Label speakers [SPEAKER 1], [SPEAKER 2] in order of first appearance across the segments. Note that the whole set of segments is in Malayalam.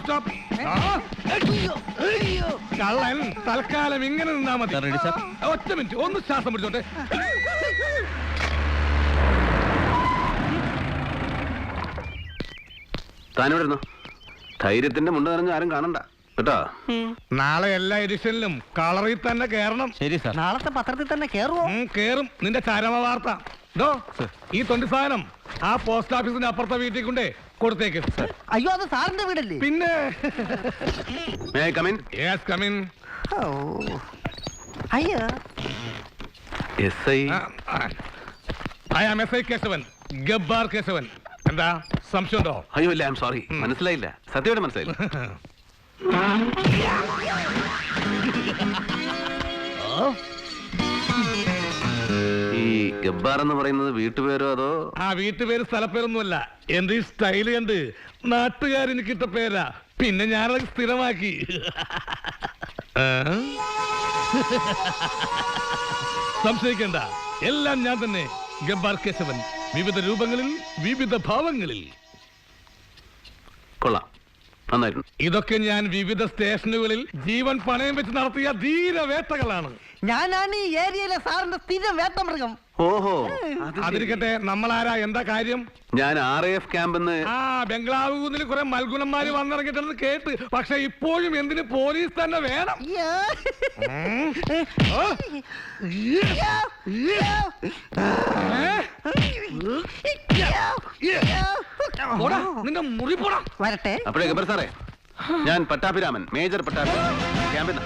[SPEAKER 1] stop. ആ, കള്ളൻ തൽക്കാലം ഇങ്ങനെ നിന്നാ മതി? ഒറ്റ മിനിറ്റ് ഒന്ന് ശ്വാസം പിടിച്ചോട്ടെ.
[SPEAKER 2] താനിവിടെ ഇരുന്നോ ധൈര്യത്തിന്റെ മുണ്ട് നിറഞ്ഞ ആരും കാണണ്ട. കേട്ടോ.
[SPEAKER 1] നാളെ എല്ലാ എഡിഷനിലും കളറിൽ തന്നെ കേറണം.
[SPEAKER 3] ശരി സാർ.
[SPEAKER 4] നാളത്തെ പത്രത്തിൽ തന്നെ കേറുവോ?
[SPEAKER 1] കേറും. നിന്റെ ചരമ വാർത്ത. ഡോ ഈ തൊണ്ടി സാധനം ആ പോസ്റ്റ് ഓഫീസിന്റെ അപ്പുറത്തെ വീട്ടിൽ കൊണ്ടേ കൊടുത്തേക്ക്.
[SPEAKER 4] അയ്യോ അത് സാറിന്റെ വീടല്ലേ?
[SPEAKER 1] പിന്നെ? Yes
[SPEAKER 4] come in. അയ്യോ.
[SPEAKER 2] S I
[SPEAKER 1] I am. S I Keshavan. Gabbar Keshavan. എന്താ? സംശയം ഉണ്ടോ
[SPEAKER 2] അയ്യോ ഇല്ല ഐ എം സോറി മനസ്സിലായില്ല. സത്യമായിട്ട് മനസ്സിലായില്ല. ഈ ഗബ്ബാർ എന്ന് പറയുന്നത് വീട്ടുപേരോ അതോ?
[SPEAKER 1] ആ വീട്ടുപേര് സ്ഥലപ്പേരൊന്നുമല്ല. എന്റെ ഈ സ്റ്റൈൽ കണ്ട് നാട്ടുകാരെനിക്ക് ഇട്ട പേരാ. പിന്നെ ഞാനത് സ്ഥിരമാക്കി. ആ? സംശയിക്കണ്ട. എല്ലാം ഞാൻ തന്നെ ഗബ്ബാർ കേശവൻ. വിവിധ രൂപങ്ങളിൽ വിവിധ ഭാവങ്ങളിൽ.
[SPEAKER 2] കൊള്ളാം. നന്നായിരുന്നു.
[SPEAKER 1] ഇതൊക്കെ ഞാൻ വിവിധ സ്റ്റേഷനുകളിൽ ജീവൻ പണയം വെച്ച് നടത്തിയ ധീരവേട്ടകളാണ്
[SPEAKER 4] ഞാനാണ് ഈ ഏരിയയിലെ സാറിന്റെ സ്ഥിരം വേട്ടമൃഗം.
[SPEAKER 2] ഓഹോ.
[SPEAKER 1] അതിരിക്കട്ടെ നമ്മളാരാ? എന്താ കാര്യം?
[SPEAKER 2] ഞാൻ ആർ എഫ് ക്യാമ്പെന്ന്
[SPEAKER 1] ആ ബംഗ്ലാവ് കുന്നിൽ കുറെ മൽഗുണന്മാര് വന്നിറങ്ങിട്ടെന്ന് കേട്ട്. പക്ഷെ ഇപ്പോഴും എന്തിന് പോലീസ് തന്നെ വേണം? ഏ? നിന്റെ മുറി പോടാ.
[SPEAKER 4] വരട്ടെ.
[SPEAKER 2] അപ്പോഴേ ഗബർ സാറേ ഞാൻ പട്ടാഭിരാമൻ മേജർ പട്ടാഭിരാമൻ. ക്യാമ്പിൽ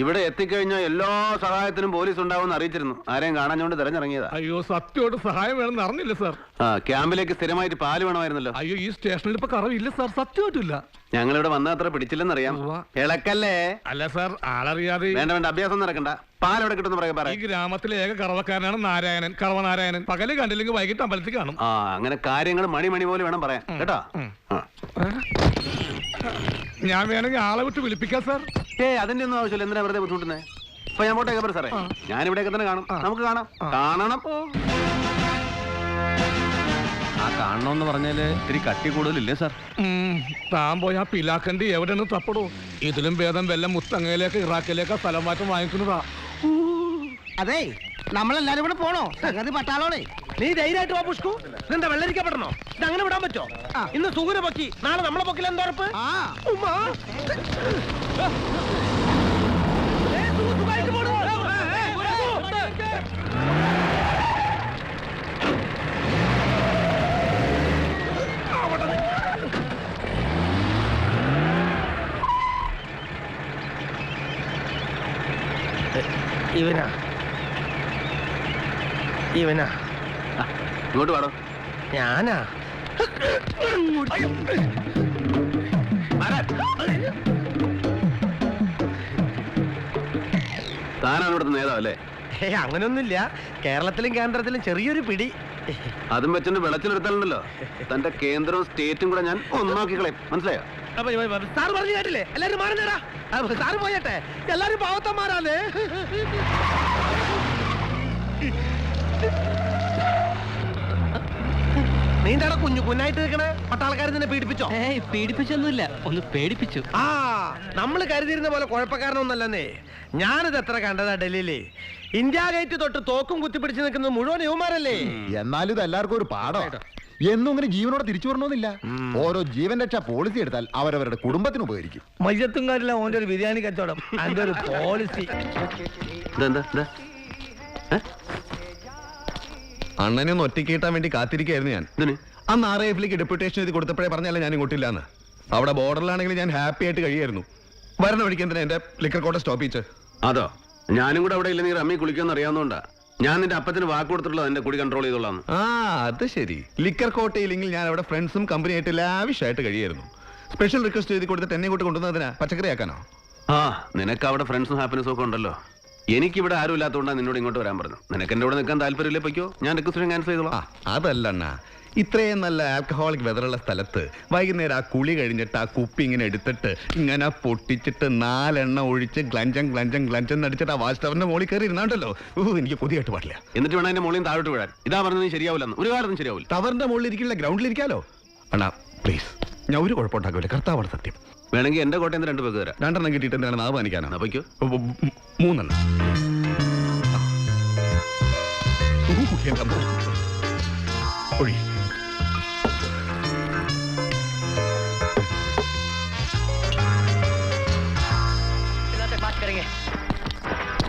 [SPEAKER 2] ഇവിടെ എത്തിക്കഴിഞ്ഞാൽ എല്ലാ സഹായത്തിനും പോലീസ് ഉണ്ടാവും അറിയിച്ചിരുന്നു. ആരെയും കാണാഞ്ഞോണ്ട് തിരഞ്ഞിറങ്ങിയതാ.
[SPEAKER 1] അയ്യോ സത്യോട് സഹായം വേണമെന്ന് അറിഞ്ഞില്ല സാർ.
[SPEAKER 2] ആ ക്യാമ്പിലേക്ക് സ്ഥിരമായിട്ട് പാൽ വേണമായിരുന്നല്ലോ.
[SPEAKER 1] അയ്യോ ഈ സ്റ്റേഷനിൽ ഇപ്പൊ കറവില്ല സാർ. സത്യമായിട്ടില്ല.
[SPEAKER 2] ഞങ്ങളിവിടെ ഇവിടെ അത്ര പിടിച്ചില്ലെന്നറിയാം. ഇളക്കല്ലേ?
[SPEAKER 1] അല്ല സാർ ആളറിയാതെ
[SPEAKER 2] വേണ്ട വേണ്ട അഭ്യാസം നടക്കണ്ട. പാൽ എവിടെ കിട്ടുന്ന പറയാ
[SPEAKER 1] ഈ
[SPEAKER 2] പറയാം
[SPEAKER 1] ഗ്രാമത്തിലെ ഏക കറവക്കാരനാണ് നാരായണൻ കറവ നാരായണൻ പകൽ കണ്ടില്ലെങ്കിൽ വൈകിട്ട് അമ്പലത്തിൽ കാണും.
[SPEAKER 2] ആ അങ്ങനെ കാര്യങ്ങൾ മണി മണി പോലെ വേണം പറയാൻ. കേട്ടോ? ആ.
[SPEAKER 1] ഞാൻ വേണമെങ്കിൽ ആളെ വിട്ട് വിളിപ്പിക്കാം സാർ.
[SPEAKER 2] ഏയ് അതിന്റെ ഒന്നും ആവശ്യമില്ല. എന്തിനാ വെറുതെ ബുദ്ധിമുട്ടുന്നേ? ഇപ്പൊ ഞാൻ പോട്ടെ ഗബ്ബർ സാറേ. ഞാൻ ഇവിടെയൊക്കെ തന്നെ കാണും. നമുക്ക് കാണാം. കാണണം.
[SPEAKER 3] ആ കാണണമെന്ന് പറഞ്ഞാൽ ഇത്തിരി കട്ടി കൂടുതലില്ലേ സാർ?
[SPEAKER 1] ഉം, താൻ പോയി ആ പിലാക്കണ്ടി എവിടെയാണ് തപ്പടോ. ഇതിലും ഭേദം വല്ല മുത്തങ്ങയിലേക്ക് ഇറാഖിലേക്ക് സ്ഥലം മാറ്റം വാങ്ങിക്കുന്നതാ.
[SPEAKER 4] അതെ നമ്മളെല്ലാരും കൂടെ പോണോ? സംഗതി പട്ടാളോടെ.
[SPEAKER 5] നീ ധൈര്യമായിട്ട് വാ പുഷ്കു. ഇതെന്താ വെള്ളരിക്കപ്പെടണോ? ഇത് അങ്ങനെ വിടാൻ പറ്റോ? ഇന്ന് സുഗുന പൊക്കി നാളെ നമ്മളെ പൊക്കിൽ എന്താ ഉറപ്പ്?
[SPEAKER 4] ആ.
[SPEAKER 5] ഉമ്മാ. ഏ, സുഗു, സുഗായിട്ട് പോടോ. ഏ, ഏ, സുഗു. ഇവനാ? ഇവനാ.
[SPEAKER 2] ഇങ്ങോട്ട് പാടോ
[SPEAKER 5] ഞാനാ?
[SPEAKER 2] താനാണ് ഇവിടുത്തെ നേതാവ് അല്ലേ?
[SPEAKER 5] ഏ അങ്ങനൊന്നുമില്ല. കേരളത്തിലും കേന്ദ്രത്തിലും ചെറിയൊരു പിടി.
[SPEAKER 2] അതും വെച്ചിട്ട് വെളച്ചിലെടുത്താലുണ്ടല്ലോ. തന്റെ കേന്ദ്രവും സ്റ്റേറ്റും കൂടെ ഞാൻ ഒന്നാക്കി കളയും മനസ്സിലായോ?
[SPEAKER 5] അപ്പൊ സാറ് പറഞ്ഞു കേട്ടില്ലേ എല്ലാരും മാറി നേടാ സാറ് പോയട്ടെ. എല്ലാരും പാവത്തന്മാരാണ്. നീന്താടെ കുഞ്ഞു കുഞ്ഞായിട്ട് നിൽക്കണേ? പട്ടാളക്കാർ നിന്നെ പീഡിപ്പിച്ചോ?
[SPEAKER 6] ഏയ് പീഡിപ്പിച്ചൊന്നുമില്ല. ഒന്ന് പേടിപ്പിച്ചു.
[SPEAKER 5] ആ നമ്മൾ കരുതിയിരുന്ന പോലെ കുഴപ്പക്കാരനൊന്നല്ലേ ഞാനിത് എത്ര കണ്ടതാ ഡൽഹിയിൽ? ഇന്ത്യ ഗേറ്റ് തൊട്ട് തോക്കും കുത്തിപ്പിടിച്ച് നിൽക്കുന്നത് മുഴുവൻ യുവമാരല്ലേ
[SPEAKER 7] എന്നാലും ഇത് എല്ലാവർക്കും ഒരു പാഠമാണ് എന്നും ഇങ്ങനെ ജീവനോടെ തിരിച്ചു വരണമെന്നില്ല. ഓരോ ജീവൻ രക്ഷാ പോളിസി എടുത്താൽ അവരവരുടെ കുടുംബത്തിന് ഉപകരിക്കും.
[SPEAKER 5] മയ്യത്തുംകാരില്ല ഓന്റെ ഒരു ബിരിയാണി കച്ചവടം. അതിന്റെ ഒരു പോളിസി
[SPEAKER 2] ഇതെന്താ? ഇതാ. ഏ?
[SPEAKER 8] അണ്ണനെ ഒന്ന് ഒറ്റയ്ക്ക് കിട്ടാൻ വേണ്ടി കാത്തിരിക്കായിരുന്നു ഞാൻ. അന്ന് ആർ എഫിലേക്ക് ഡെപ്യൂട്ടേഷൻ എഴുതി കൊടുത്തപ്പോഴേ പറഞ്ഞാലേ ഞാൻ ഇങ്ങോട്ടില്ലാന്ന്. അവിടെ ബോർഡറിലാണെങ്കിൽ ഞാൻ ഹാപ്പി ആയിട്ട് കഴിയായിരുന്നു. വരണ വഴിക്ക് എന്തിനാ എന്റെ ലിക്കർ കോട്ട സ്റ്റോപ്പ് ചെയ്ത്
[SPEAKER 2] അതോ? ഞാനും കൂടെ അവിടെ ഇല്ലെങ്കിൽ റമ്മി കുളിക്കുമെന്ന് അറിയാവുന്നതുകൊണ്ടാ. ഞാൻ നിന്റെ അപ്പത്തിന് വാക്ക് കൊടുത്തിട്ടുള്ളത് എന്റെ കൂടി കൺട്രോൾ ചെയ്തോളാം
[SPEAKER 8] ആ അത് ശരി. ലിക്കർ കോട്ടയില്ലെങ്കിൽ ഞാൻ അവിടെ ഫ്രണ്ട്സും കമ്പനി ആയിട്ട് ലാവിഷായിട്ട് കഴിയായിരുന്നു. സ്പെഷ്യൽ റിക്വസ്റ്റ് എഴുതി കൊടുത്തിട്ട് എന്നെ കൂട്ടി കൊണ്ടുവന്നതിനാ? പച്ചക്കറി ആക്കാനോ?
[SPEAKER 2] ആ നിനക്ക് അവിടെ ഫ്രണ്ട്സും ഹാപ്പിനെസ്സും ഒക്കെ ഉണ്ടല്ലോ. എനിക്കിവിടെ ആരും ഇല്ലാത്തതുകൊണ്ടാണ് നിന്നോട് ഇങ്ങോട്ട് വരാൻ പറഞ്ഞു നിനക്ക് എന്റെ കൂടെ നിൽക്കാൻ താല്പര്യമില്ലേ പൊയ്ക്കോ? ഞാൻ റിക്വസ്റ്റ് ക്യാൻസൽ ചെയ്തോളാം.
[SPEAKER 8] അതല്ല അണ്ണാ ഇത്രയും നല്ല ആൽക്കഹോളിക് വെതറുള്ള സ്ഥലത്ത് വൈകുന്നേരം ആ കുളി കഴിഞ്ഞിട്ട് ആ കുപ്പി ഇങ്ങനെ എടുത്തിട്ട് ഇങ്ങനെ പൊട്ടിച്ചിട്ട് നാലെണ്ണ ഒഴിച്ച് ഗ്ലഞ്ചം ഗ്ലഞ്ചം ഗ്ലഞ്ചം അടിച്ചിട്ട് ആ വാച്ച് ടവറിന്റെ മുകളിൽ കയറി ഇരുന്നാണ്ടല്ലോ. ഓ എനിക്ക് കൊതിയായിട്ട് പാടില്ല.
[SPEAKER 2] എന്നിട്ട് വേണം എന്റെ മോളിൽ താഴോട്ട് വിടാൻ ഇതാ പറഞ്ഞത് ശരിയാവില്ലെന്ന്. ഒരു കാലത്തും ശരിയാവില്ല.
[SPEAKER 8] ടവറിന്റെ മുകളിൽ ഇരിക്കില്ല ഗ്രൗണ്ടിൽ ഇരിക്കാലോ അണ്ണാ പ്ലീസ് ഞാൻ ഒരു കുഴപ്പമുണ്ടാക്കില്ല കർത്താവാണ് സത്യം
[SPEAKER 2] വേണമെങ്കിൽ എന്റെ കോട്ടയം രണ്ട് പേർക്ക് തരാം
[SPEAKER 8] രണ്ടെണ്ണം കിട്ടിയിട്ട് എന്താണ് നാവ് പാനിക്കാനാണ്
[SPEAKER 2] എന്നാ പൊയ്ക്കോ.
[SPEAKER 8] മൂന്നെണ്ണം ഊ, എൻ്റെ അമ്മ. ഒഴി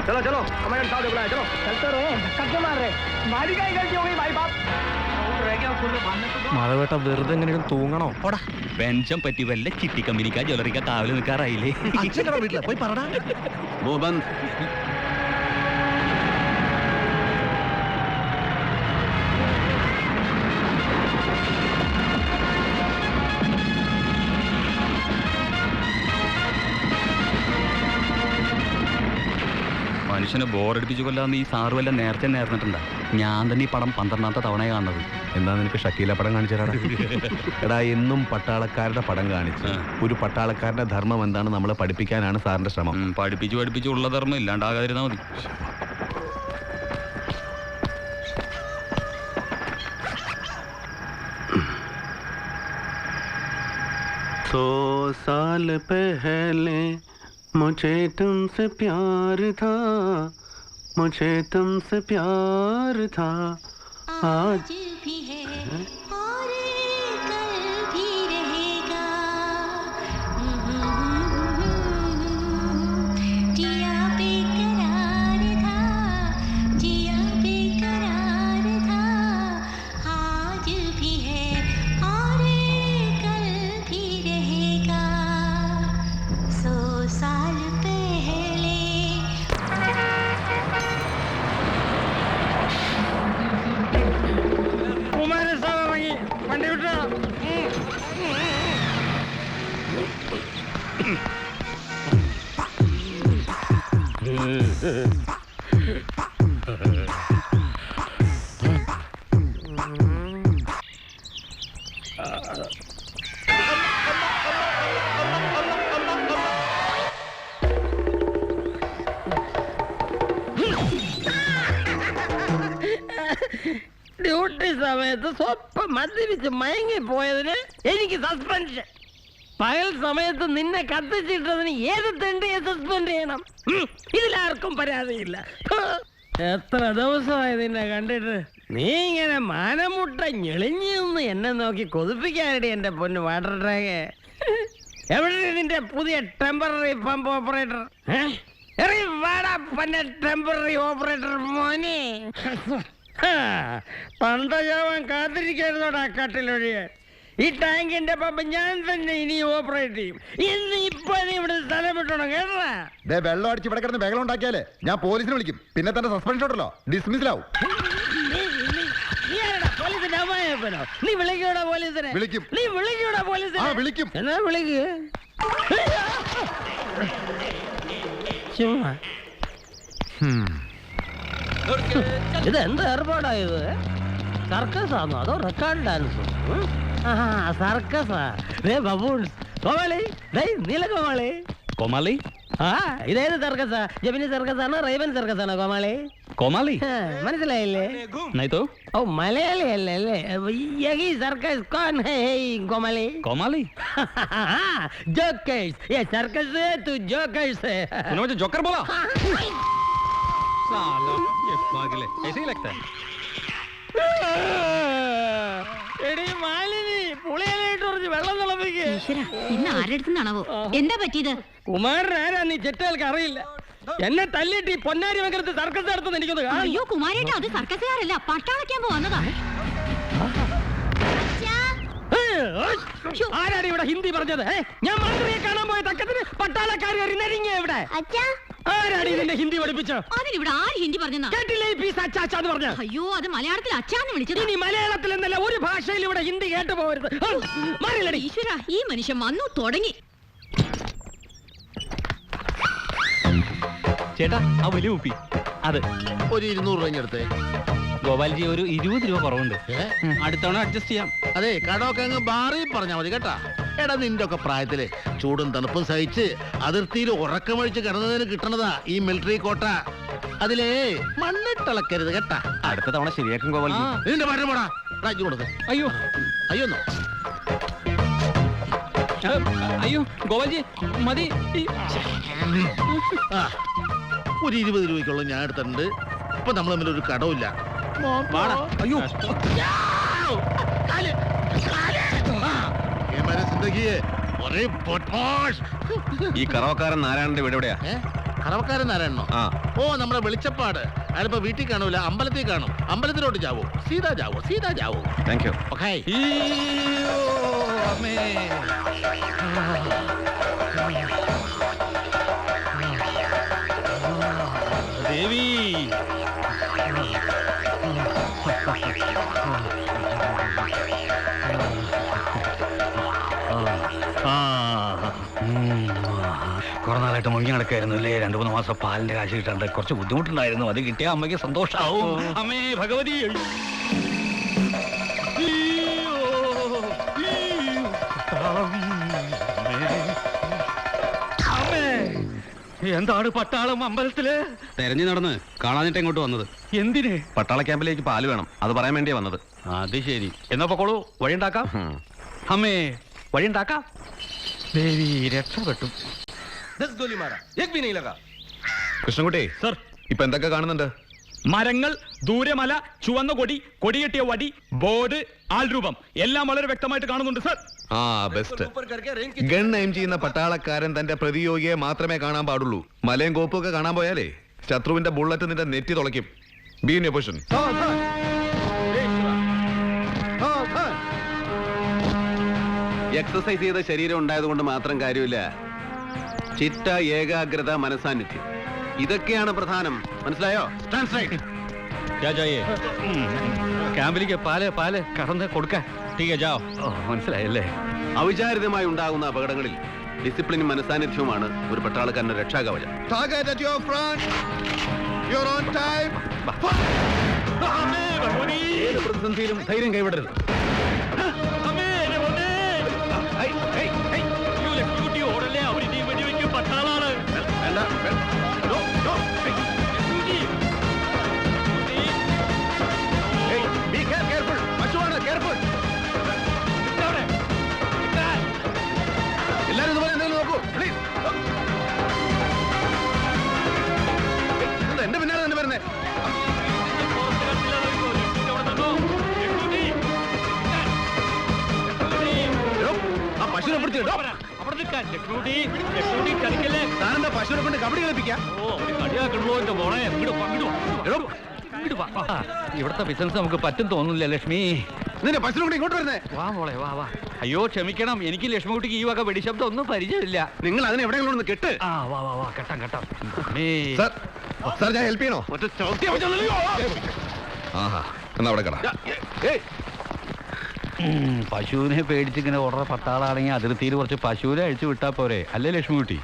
[SPEAKER 9] चलो चलो कमांडर साहब ने बुलाया चलो चलते रहो धक्के मार रहे हमारी क्या गलती हो गई भाई बाप
[SPEAKER 10] മഴവേട്ട വെറുതെ എങ്ങനെയും തൂങ്ങണോ?
[SPEAKER 6] പെൻഷൻ പറ്റി വല്ല ചിട്ടി കമ്പനിക്കാ ജ്വല്ലറിക്കാ കാവൽ നിൽക്കാറായില്ലേ
[SPEAKER 9] വീട്ടിൽ പോയി പറടാ.
[SPEAKER 6] മനുഷ്യനെ ബോറടിപ്പിച്ചു കൊല്ലാന്ന് ഈ സാറ് വല്ല നേരത്തെ നേർന്നിട്ടുണ്ടാ. ഞാൻ തന്നെ ഈ പടം പന്ത്രണ്ടാമത്തെ തവണ കാണുന്നത്
[SPEAKER 8] എന്നാ നിനക്ക് ഷക്കീല പടം കാണിച്ചടാ എടാ എന്നും പട്ടാളക്കാരുടെ പടം കാണിച്ച് ഒരു പട്ടാളക്കാരന്റെ ധർമ്മം എന്താണ് നമ്മളെ പഠിപ്പിക്കാനാണ് സാറിന്റെ ശ്രമം
[SPEAKER 6] ഉം, പഠിപ്പിച്ച് പഠിപ്പിച്ച് ഉള്ള ധർമ്മം ഇല്ലാണ്ടാകാതിരുന്നാ മതി
[SPEAKER 2] सौ साल पहले मुझे तुमसे प्यार था मुझे तुमसे प्यार था। आज
[SPEAKER 11] भी है।
[SPEAKER 9] ഡ്യൂട്ടി സമയത്ത് സ്വപ്പം മദ്യപിച്ച് മയങ്ങി പോയതിന് എനിക്ക് സസ്പെൻഷൻ പകൽ സമയത്ത് നിന്നെ കത്തിച്ചിട്ടതിന് ഏത് തെണ്ടിയെ സസ്പെൻഡ് ചെയ്യണം? ഇതിലാർക്കും പരാതിയില്ല. എത്ര ദിവസമായി നിന്നെ കണ്ടിട്ട്? നീ ഇങ്ങനെ മാനമുട്ട ഞെളിഞ്ഞു നിന്ന് എന്നെ നോക്കി കൊതിപ്പിക്കാനടി എന്റെ പൊന്ന് വാട്ടർ ടാങ്ക് എവിടെ നിന്റെ പുതിയ temporary pump operator temporary operator മോനെ. പണ്ടജാവാൻ കാത്തിരിക്കായിരുന്നോടാ കട്ടിലൊഴിയാൻ. ഈ ടാങ്കിന്റെ പമ്പ് ഞാൻ തന്നെ ഇനി ഓപ്പറേറ്റ് ചെയ്യും. ഇന്ന് ഇപ്പൊ ഇവിടെ സ്ഥലം വിട്ടോണം കേട്ടാ
[SPEAKER 7] ദേ വെള്ളം അടിച്ച് ഇവിടെ കിടന്ന് ബഹളം ഉണ്ടാക്കിയാലേ ഞാൻ പോലീസിനെ വിളിക്കും. പിന്നെ തന്നെ സസ്പെൻഷൻ ഉണ്ടല്ലോ ഡിസ്മിസിലാവും
[SPEAKER 9] നീ വിളിക്കൂടാ പോലീസിനെ?
[SPEAKER 7] വിളിക്കും.
[SPEAKER 9] നീ വിളിക്കൂടാ പോലീസിനെ?
[SPEAKER 7] വിളിക്കും.
[SPEAKER 9] എന്നാ വിളിക്ക്? ചുമ്മാ. ഇത് എന്ത് ഏർപ്പാടായത് സർക്കസ് ആണോ അതോ റെക്കോർഡ് ഡാൻസോ? സർക്കസാ ദേ ബബൂൺസ് കോമാളി ദേ നീലകോമാളി
[SPEAKER 6] കോമാളി
[SPEAKER 9] ആ ഇതേത് സർക്കസാ ജമിനി സർക്കസ് ആണോ റൈവൻ സർക്കസ് ആണോ കോമാളി
[SPEAKER 6] കോമാളി
[SPEAKER 9] ആ, മനസ്സിലായില്ലേ
[SPEAKER 6] नहीं तो
[SPEAKER 9] ഓ മലയാളി അല്ലേ അല്ലേ യഹി സർക്കസ് കോൺ ഹേ ഹേ കോമലി
[SPEAKER 6] കോമാളി
[SPEAKER 9] जोकर्स ये सर्कस है तू जोकर्स है
[SPEAKER 6] तूने मुझे जोकर बोला साला ये पागल है ऐसे ही लगता है
[SPEAKER 11] ഇന്ന് എന്താ പറ്റിയത്?
[SPEAKER 9] കുമാരൻ ആരാ നീ ചെറ്റകൾക്ക് അറിയില്ല. എന്നെ തല്ലിട്ട് ഈ പൊന്നാരി വെക്കലത്ത് സർക്കസ് നടത്തുന്ന എനിക്കൊന്ന് കാണും
[SPEAKER 11] അയ്യോ കുമാരേട്ട അത് സർക്കസുകാരല്ല പട്ടാളക്കാൻ വന്നതാ
[SPEAKER 9] ആരാണ് ഇവിടെ ഹിന്ദി പറഞ്ഞത്? ഞാൻ മന്ത്രിയെ കാണാൻ പോയ തക്കത്തിന് പട്ടാളക്കാർ കയറി ഇവിടെ. ഇവിടെ ആരാണ് ഇതിന്റെ ഹിന്ദി പഠിപ്പിച്ചോ?
[SPEAKER 11] അതിനിവിടെ ആര് ഹിന്ദി പറഞ്ഞെന്നാ?
[SPEAKER 9] കേട്ടില്ലേ ഈ പീസ് പറഞ്ഞ?
[SPEAKER 11] അയ്യോ അത് മലയാളത്തിൽ അച്ഛാന്ന് വിളിച്ചത്.
[SPEAKER 9] ഇനി മലയാളത്തിൽ എന്നല്ല ഒരു ഭാഷയിൽ ഇവിടെ ഹിന്ദി കേട്ടു പോകരുത്. മാറില്ലടി.
[SPEAKER 11] ഈശ്വര ഈ മനുഷ്യൻ വന്നു തുടങ്ങി.
[SPEAKER 6] ചേട്ടാ ആ വലിയ കുപ്പി. അത്.
[SPEAKER 8] ഒരു ഇരുന്നൂറ് രൂപ എടുത്തേ.
[SPEAKER 6] ഗോപാൽജി ഒരു ഇരുപത് രൂപ കുറവുണ്ട്. അടുത്തവണ അഡ്ജസ്റ്റ് ചെയ്യാം.
[SPEAKER 8] അതെ കടമൊക്കെ അങ്ങ് ബാറി പറഞ്ഞാൽ മതി കേട്ടാ. എടാ നിന്റെ ഒക്കെ പ്രായത്തിൽ ചൂടും തണുപ്പും സഹിച്ച് അതിർത്തിയിൽ ഉറക്കമഴിച്ച് കിടന്നതിന് കിട്ടണതാ ഈ മിലിറ്ററി കോട്ട അതിലേ മണ്ണിട്ടിളക്കരുത് കേട്ടാ.
[SPEAKER 10] അടുത്ത തവണ ശരിയാക്കും ഗോപാൽജി
[SPEAKER 8] നിന്റെ മരം പോടാ. രാജ്യം കൊടുത്ത്
[SPEAKER 6] അയ്യോ.
[SPEAKER 8] അയ്യോന്നോ
[SPEAKER 6] നോ. അയ്യോ ഗോപാൽജി മതി.
[SPEAKER 8] ആ ഒരു ഇരുപത് രൂപയ്ക്കുള്ള ഞാൻ എടുത്തിട്ടുണ്ട്. ഇപ്പൊ നമ്മൾ തമ്മിൽ ഒരു കടവില്ല
[SPEAKER 6] വാടാ. അയ്യോ.
[SPEAKER 10] ഈ കറവക്കാരൻ നാരായണന്റെ വീട് എവിടെയാ
[SPEAKER 8] കറവക്കാരൻ
[SPEAKER 10] ആ
[SPEAKER 8] ഓ നമ്മുടെ വെളിച്ചപ്പാട് അയാളിപ്പോ വീട്ടിൽ കാണൂല അമ്പലത്തിൽ കാണും അമ്പലത്തിലോട്ട് ജാവോ സീതാ ജാവോ സീതാ ജാവോ
[SPEAKER 10] താങ്ക് യു.
[SPEAKER 6] ദേവി കുറെ നാളായിട്ട് മുങ്ങി നടക്കായിരുന്നു അല്ലേ? രണ്ടു മൂന്ന് മാസം പാലിന്റെ കാശ് കിട്ടാണ്ട് കുറച്ച് ബുദ്ധിമുട്ടുണ്ടായിരുന്നു. അത് കിട്ടിയ അമ്മയ്ക്ക് സന്തോഷാവും. അമ്മേ ഭഗവതി. എന്താണ് പട്ടാളം അമ്പലത്തിൽ?
[SPEAKER 10] തെരഞ്ഞു നടന്ന് കാണാനിട്ട് ഇങ്ങോട്ട് വന്നത്?
[SPEAKER 6] എന്തിന്?
[SPEAKER 10] പട്ടാള ക്യാമ്പിലേക്ക് പാൽ വേണം. അത് പറയാൻ വേണ്ടിയാ വന്നത്.
[SPEAKER 6] അത് ശരി. എന്നാ പൊക്കോളൂ. വഴിയുണ്ടാക്കാം. അമ്മേ വഴിയുണ്ടാക്കാം. ദേവി രക്ഷപ്പെട്ടു.
[SPEAKER 8] കൃഷ്ണൻകുട്ടി
[SPEAKER 6] സർ
[SPEAKER 8] ഇപ്പൊ എന്തൊക്കെ കാണുന്നുണ്ട്?
[SPEAKER 6] മരങ്ങൾ ദൂരമല ചുവന്ന കൊടി കൊടികെട്ടിയ വടി ബോർഡ് ആൾരൂപം. എല്ലാം വളരെ വ്യക്തമായിട്ട് കാണുന്നുണ്ട് സർ
[SPEAKER 8] ആ ബെസ്റ്റ് ഗൺ എയിം ചെയ്യുന്ന പട്ടാളക്കാരൻ തന്റെ പ്രതിയോഗിയെ മാത്രമേ കാണാൻ പാടുള്ളൂ. മലയും കോപ്പും ഒക്കെ കാണാൻ പോയാലേ ശത്രുവിന്റെ ബുള്ളറ്റ് നിന്റെ നെറ്റി തുളയ്ക്കും. ബി ഇൻ പൊസിഷൻ
[SPEAKER 2] എക്സസൈസ് ചെയ്ത ശരീരം ഉണ്ടായതുകൊണ്ട് മാത്രം കാര്യമില്ല. ചിട്ട ഏകാഗ്രത മനസാന്നിധ്യം. ഇതൊക്കെയാണ് പ്രധാനം. മനസ്സിലായോ? ട്രാൻസ്ലേറ്റ് രാജായേ
[SPEAKER 6] ക്യാമ്പിലേക്ക് പാൽ പാൽ കറന്ന് കൊടുക്കാൻ. ടീക ജാओ ഓ മനസ്സിലായല്ലേ?
[SPEAKER 2] അവിചാരിതമായി ഉണ്ടാകുന്ന അപകടങ്ങളിൽ ഡിസിപ്ലിൻ മനസാന്നിധ്യവുമാണ് ഒരു പട്ടാളക്കാരന്റെ രക്ഷാകവചം. പ്രതിസന്ധിയിലും ധൈര്യം കൈവിടരുത്. താനെന്താ പശുവിനെ കൊണ്ട് കബഡി കളിപ്പിക്കാം?
[SPEAKER 6] ഇവിടുത്തെ ബിസിനസ് നമുക്ക് പറ്റും തോന്നുന്നില്ല ലക്ഷ്മി.
[SPEAKER 2] നിന്റെ പശുവിനെ കൊണ്ട് ഇങ്ങോട്ട് വരുന്നേ?
[SPEAKER 6] വാ മോളെ വാ വാ. അയ്യോ ക്ഷമിക്കണം. എനിക്ക് ലക്ഷ്മിക്കുട്ടിക്ക് ഈ വക വെടിശബ്ദം ഒന്നും പരിചയമില്ല.
[SPEAKER 2] നിങ്ങൾ അതിനെ എവിടെയെങ്കിലും ഒന്ന് കെട്ട്.
[SPEAKER 6] ആ വാ വാ വാ. കെട്ടാം കെട്ടാം. അമ്മേ.
[SPEAKER 8] സാർ സാർ ഞാൻ ഹെൽപ്പ് ചെയ്യണോ?
[SPEAKER 2] ചവിട്ടിയാ.
[SPEAKER 8] ആഹാ എന്നാ അവിടെ കട.
[SPEAKER 2] ഏയ്,
[SPEAKER 6] ഉം, പശുവിനെ പേടിച്ചിങ്ങനെ ഓർഡർ പട്ടാളാണെങ്കിൽ അതിർത്തിയിൽ കുറച്ച് പശുവിനെ അഴിച്ചു വിട്ടാ പോരെ. അല്ലേ ലക്ഷ്മിക്കുട്ടി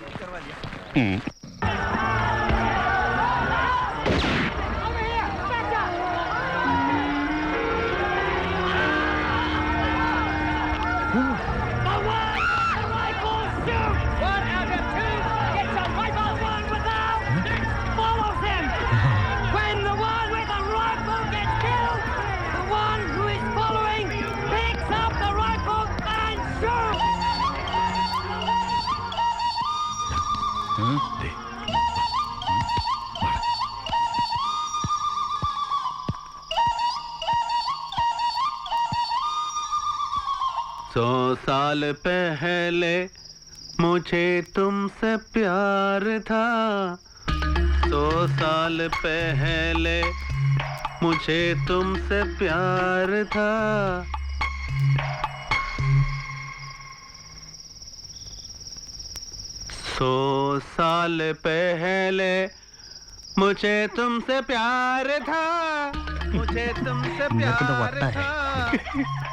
[SPEAKER 6] ഉം.
[SPEAKER 2] सौ साल पहले मुझे तुमसे प्यार था। सौ साल पहले मुझे तुमसे प्यार था। सौ साल पहले मुझे तुमसे प्यार था। मुझे तुमसे प्यार था।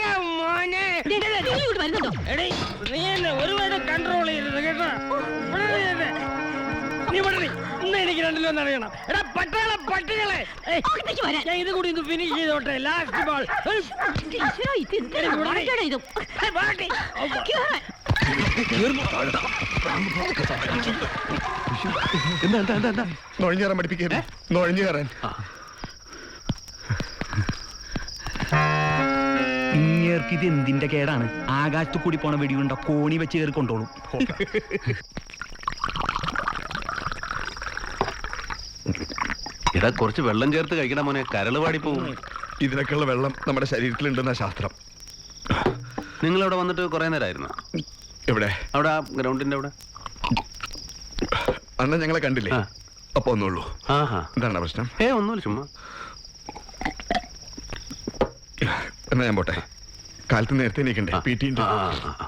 [SPEAKER 11] വരുന്നുണ്ടോ?
[SPEAKER 9] എടേ നീ എന്നെ ഒരുപാട് കൺട്രോൾ ചെയ്യരുത് കേട്ടോ. നീ എന്നെ. നീ ഇവിടെ നീ. ഇന്ന് എനിക്ക് രണ്ടിലും അറിയണം എടാ പട്ടാള പട്ടികളെ. ഏയ്,
[SPEAKER 11] അകത്തേക്ക് വരാൻ.
[SPEAKER 9] ഞാൻ ഇത് കൂടി ഫിനിഷ് ചെയ്തോട്ടെ. ലാസ്റ്റ് ബോൾ
[SPEAKER 11] ഈശ്വരാ, ഇത് എന്തൊരു മാറ്റാടാ ഇത്? കേറാൻ.
[SPEAKER 8] എന്താ എന്താ എന്താ എന്താ? നുഴഞ്ഞു കയറാൻ പഠിപ്പിക്കേ
[SPEAKER 6] ഇങ്ങേർക്ക് ഇത് എന്തിന്റെ കേടാണ്? ആകാശത്ത് കൂടി പോണ വെടിയുണ്ട? കോണി വെച്ച് കയറി കൊണ്ടോളും.
[SPEAKER 2] ഇതാ കുറച്ച് വെള്ളം ചേർത്ത് കഴിക്കണം മോനെ. കരൾ പാടിപ്പോവും.
[SPEAKER 8] ഇതിനൊക്കെയുള്ള വെള്ളം നമ്മുടെ ശരീരത്തിലുണ്ടെന്ന ശാസ്ത്രം.
[SPEAKER 2] നിങ്ങൾ അവിടെ വന്നിട്ട് കുറെ നേരമായിരുന്നു?
[SPEAKER 8] എവിടെ?
[SPEAKER 2] അവിടെ ആ ഗ്രൗണ്ടിന്റെ അവിടെ.
[SPEAKER 8] അന്ന് ഞങ്ങളെ കണ്ടില്ലേ?
[SPEAKER 2] ആ.
[SPEAKER 8] അപ്പൊ ഒന്നുള്ളൂ.
[SPEAKER 2] ആഹാ.
[SPEAKER 8] എന്താണ് പ്രശ്നം?
[SPEAKER 2] ഏ ഒന്നുമില്ല ചുമ്മാ.
[SPEAKER 8] എന്നാ ഞാൻ പോട്ടെ കാലത്ത് നേരത്തെ നീക്കണ്ടേ പി ടി
[SPEAKER 2] ആ, ആ, ആ.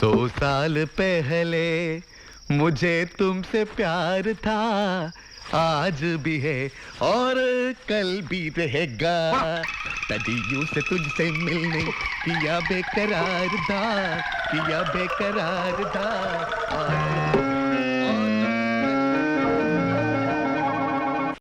[SPEAKER 8] सौ साल पहले मुझे तुमसे प्यार था आज भी है और कल भी रहेगा सदियों से तुझसे मिलने किया बेकरार था किया बेकरार था आज